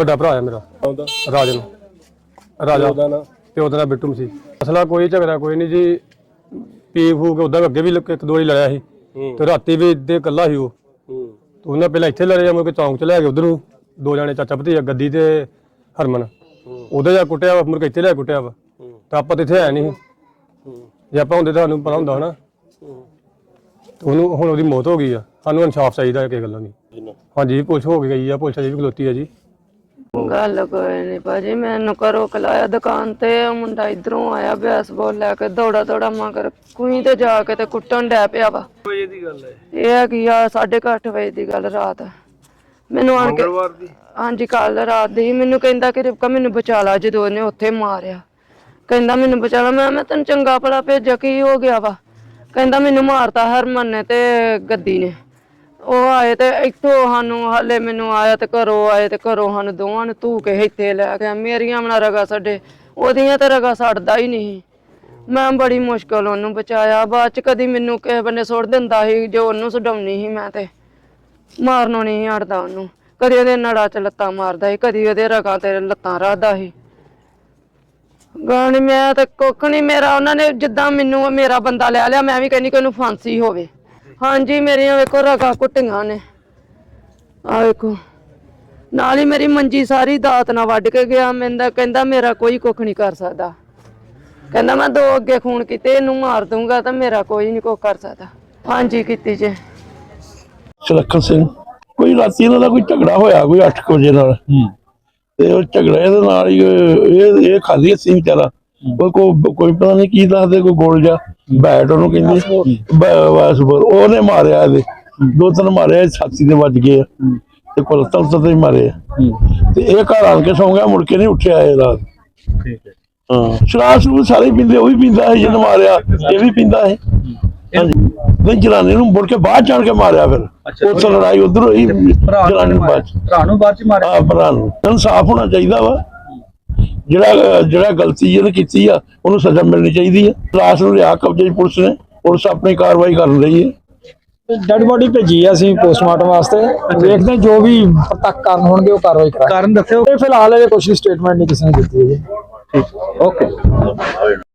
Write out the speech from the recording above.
ਵੱਡਾ ਭਰਾ ਹੈ ਮੇਰਾ। ਆਉਂਦਾ ਰਾਜਨ ਰਾਜਾ। ਉਹਦਾ ਨਾ? ਪਿਓ ਦਾ ਨਾਂ ਬਿੱਟੂ ਸੀ। ਅਸਲਾ ਕੋਈ ਝਗੜਾ ਕੋਈ ਨਹੀਂ ਜੀ। ਪੀ ਫੂ ਕੇ ਉਦਾਂ ਅੱਗੇ ਵੀ ਲ- ਇੱਕ ਦੋ ਵਾਰੀ ਲੜਿਆ ਸੀ। ਹੂੰ। ਤੇ ਰਾਤੀ ਵੀ ਇੱਦੇ ਇਕੱਲਾ ਸੀ ਉਹ। ਹੂੰ। ਤੇ ਉਹਨਾਂ ਪਹਿਲਾਂ ਇੱਥੇ ਲੜਿਆ ਮੁੜ ਕੇ ਚੌਂਕ ਚ ਲੈ ਗਏ ਉਧਰ। ਦੋ ਜਾਣੇ ਚਾਚਾ ਭਤੀਜਾ ਗੱਦੀ ਤੇ ਹਰਮਨ। ਉਹਦੇ ਜਾ ਕੁੱਟਿਆ ਵਾ ਮੁੜ ਕੇ ਇੱਥੇ ਲੈ ਵਾ। ਹੂੰ। ਤਾਂ ਆਪਾਂ ਤਾਂ ਇੱਥੇ ਹੈ ਨਹੀਂ ਸੀ। ਹੂੰ। ਜੇ ਆਪਾਂ ਹੁੰਦੇ ਤਾਂ ਸਾਨੂੰ ਪਤਾ ਹੁੰਦਾ ਹਨਾ। ਹੂੰ। ਤੇ ਉਹਨੂੰ ਹੁਣ ਉਹਦੀ ਮੌਤ ਹੋ ਗਈ ਆ। ਸਾਨੂੰ ਇਨਸਾਫ ਚਾਹੀਦਾ ਹੈ ਕਿਸੇ ਗੱਲੋਂ ਨਹੀਂ ਜਿੰਨਾ ਹਾਂਜੀ ਪੁਲਿਸ ਹੋ ਗਈ ਆ। ਪੁਲਿਸ ਅਜੇ ਵੀ ਖਲੋਤੀ ਆ ਜੀ। ਗੱਲ ਕੋਈ ਨਹੀਂ ਭਾਜੀ ਮੈਨੂੰ ਘਰੋਂ ਕਲਾਇਆ ਦੁਕਾਨ ਤੇ ਉਹ ਮੁੰਡਾ ਇਧਰੋਂ ਆਇਆ ਬੈਸਬਾਲ ਲੈ ਕੇ ਦੌੜਾ ਦੌੜਾ ਮਗਰ ਕੁਈ ਤੇ ਜਾ ਕੇ ਤੇ ਕੁੱਟਣ ਡੈ ਪਿਆ ਵਾ। ਵਜੇ ਦੀ ਗੱਲ ਹੈ? ਇਹ ਆ ਕੀ ਆ 8:30 ਵਜੇ ਦੀ ਗੱਲ ਰਾਤ। ਮੈਨੂੰ ਆਣ ਕੇ ਮੰਗਲਵਾਰ ਦੀ? ਹਾਂਜੀ ਕੱਲ ਰਾਤ ਦੀ। ਮੈਨੂੰ ਕਹਿੰਦਾ ਕਿ ਰਿਪਕਾ ਮੈਨੂੰ ਬਚਾ ਲਾ ਜਦੋਂ ਉਹਨੇ ਉੱਥੇ ਮਾਰਿਆ। ਕਹਿੰਦਾ ਮੈਨੂੰ ਬਚਾ ਲਾ। ਮੈਂ ਮੈਂ ਤੈਨੂੰ ਚੰਗਾ ਭਲਾ ਭੇਜਿਆ ਕੀ ਹੋ ਗਿਆ ਵਾ? ਕਹਿੰਦਾ ਮੈਨੂੰ ਮਾਰਤਾ ਹਰਮਨ ਨੇ ਤੇ ਗੱਦੀ ਨੇ। ਉਹ ਆਏ ਤੇ ਇੱਥੋਂ ਸਾਨੂੰ ਹਾਲੇ ਮੈਨੂੰ ਆਇਆ ਤੇ ਘਰੋਂ ਆਏ ਤੇ ਘਰੋਂ ਸਾਨੂੰ ਦੋਵਾਂ ਨੂੰ ਧੂ ਕੇ ਇੱਥੇ ਲੈ ਗਿਆ ਮੇਰੀਆਂ ਮਨਾ ਰਗਾ ਸਾਡੇ ਉਹਦੀਆਂ ਤੇ ਰਗਾ ਸੜਦਾ ਹੀ ਨਹੀਂ। ਮੈਂ ਬੜੀ ਮੁਸ਼ਕਲ ਉਹਨੂੰ ਬਚਾਇਆ। ਬਾਅਦ ਚ ਕਦੀ ਮੈਨੂੰ ਕਿਸੇ ਬੰਨੇ ਸੁੱਟ ਦਿੰਦਾ ਸੀ, ਜੋ ਉਹਨੂੰ ਛਡਾਉਣੀ ਸੀ ਮੈਂ ਤੇ। ਮਾਰਨੋਂ ਨਹੀਂ ਹਟਦਾ ਉਹਨੂੰ। ਕਦੀ ਉਹਦੇ ਨੜਾ ਚ ਲੱਤਾਂ ਮਾਰਦਾ ਸੀ, ਕਦੀ ਉਹਦੇ ਰਗਾਂ ਤੇ ਲੱਤਾਂ ਰੱਖਦਾ ਸੀ। ਗਾਣੀ ਮੈਂ ਤੇ ਕੁੱਖ ਨਹੀਂ ਮੇਰਾ। ਉਹਨਾਂ ਨੇ ਜਿੱਦਾਂ ਮੈਨੂੰ ਮੇਰਾ ਬੰਦਾ ਲੈ ਲਿਆ, ਮੈਂ ਵੀ ਕਹਿੰਦੀ ਕਿ ਉਹਨੂੰ ਫਾਂਸੀ ਹੋਵੇ। ਹਾਂਜੀ ਮੇਰੀਆਂ ਵੇਖੋ ਰਗਾਂ ਕੁੱਟੀਆਂ ਨੇ। ਆ ਵੇਖੋ। ਨਾਲ ਹੀ ਮੇਰੀ ਮੰਜੀ ਸਾਰੀ ਦਾਤ ਨਾਲ ਵੱਢ ਕੇ ਗਿਆ। ਮੈਂਦਾ ਕਹਿੰਦਾ ਮੇਰਾ ਕੋਈ ਕੁੱਖ ਨਹੀਂ ਕਰ ਸਕਦਾ। ਕਹਿੰਦਾ ਮੈਂ ਦੋ ਅੱਗੇ ਖੂਨ ਕੀਤੇ ਇਹਨੂੰ ਮਾਰ ਦੂੰਗਾ ਤਾਂ ਮੇਰਾ ਕੋਈ ਨਹੀਂ ਕੁੱਖ ਕਰ ਸਕਦਾ। ਹਾਂਜੀ ਕੀਤੀ ਜੇ। ਸੁਲੱਖਣ ਸਿੰਘ ਕੋਈ ਰਾਤੀ ਇਹਨਾਂ ਦਾ ਕੋਈ ਝਗੜਾ ਹੋਇਆ ਕੋਈ 8 ਵਜੇ ਨਾਲ? ਤੇ ਉਹ ਝਗੜੇ ਦੇ ਨਾਲ ਹੀ ਇਹ ਇਹ ਖਾਲੀ ਸੀ ਵਿਚਾਰਾ। ਕੋਈ ਕੋ- ਕੋਈ ਪਤਾ ਨਹੀਂ ਕੀ ਦੱਸਦੇ ਕੋਈ ਗੋਲ ਜਾ ਬੈਟ ਉਹਨੂੰ ਕਹਿੰਦੇ ਬਸ ਉਹਨੇ ਮਾਰਿਆ ਇਹਦੇ। ਦੋ ਤਿੰਨ ਮਾਰਿਆ ਛਾਤੀ ਦੇ ਵੱਜ ਗਏ। ਤੇ ਕੋਲ ਤਾਂ ਤੇ ਮਾਰੇ। ਤੇ ਇਹ ਘਰ ਆਣ ਕੇ ਸੌਂ ਗਿਆ ਮੁੜ ਕੇ ਨਹੀਂ ਉੱਠਿਆ ਇਹ ਰਾਤ। ਠੀਕ ਹੈ। ਹਾਂ। ਸ਼ਰਾਬ ਸਾਰੇ ਹੀ ਪੀਂਦੇ ਉਹ ਵੀ ਪੀਂਦਾ ਹੈ ਜਿਹਨੇ ਮਾਰਿਆ ਇਹ ਵੀ ਪੀਂਦਾ ਹੈ। ਹਾਂਜੀ। ਨਹੀਂ ਜਨਾਨੀ ਨੂੰ ਮੁੜ ਕੇ ਬਾਹਰ ਜਾਣ ਕੇ ਮਾਰਿਆ ਫਿਰ। ਉਸ ਲੜਾਈ ਉਧਰ ਹੋਈ ਜਨਾਨੀ ਨੂੰ ਬਾਅਦ ਭਰਾ ਨੂੰ ਬਾਅਦ ਚ ਮਾਰਿਆ? ਭਰਾ ਨੂੰ। ਇਨਸਾਫ ਹੋਣਾ ਚਾਹੀਦਾ ਵਾ। ਜਿਹੜਾ ਜਿਹੜਾ ਗਲਤੀ ਇਹਨੇ ਕੀਤੀ ਆ ਉਹਨੂੰ ਸਜ਼ਾ ਮਿਲਣੀ ਚਾਹੀਦੀ ਹੈ ਲਾਸ਼ ਨੂੰ ਲਿਆ ਕਬਜ਼ੇ 'ਚ ਪੁਲਿਸ ਨੇ ਪੁਲਿਸ ਆਪਣੀ ਕਾਰਵਾਈ ਕਰ ਰਹੀ ਹੈ ਡੈਡ ਬੋਡੀ ਭੇਜੀ ਆ ਅਸੀਂ ਪੋਸਟਮਾਰਟਮ ਵਾਸਤੇ। ਦੇਖਦੇ ਹਾਂ ਜੋ ਵੀ ਤੱਕ ਕਾਰਨ ਹੋਣਗੇ ਉਹ ਕਾਰਵਾਈ ਕਰਾਂਗੇ। ਕਾਰਨ ਦੱਸਿਓ। ਫਿਲਹਾਲ ਇਹ ਕੁਝ ਸਟੇਟਮੈਂਟ ਨਹੀਂ ਕਿਸੇ ਨੇ ਦਿੱਤੀ ਹੈ ਜੀ ਓਕੇ।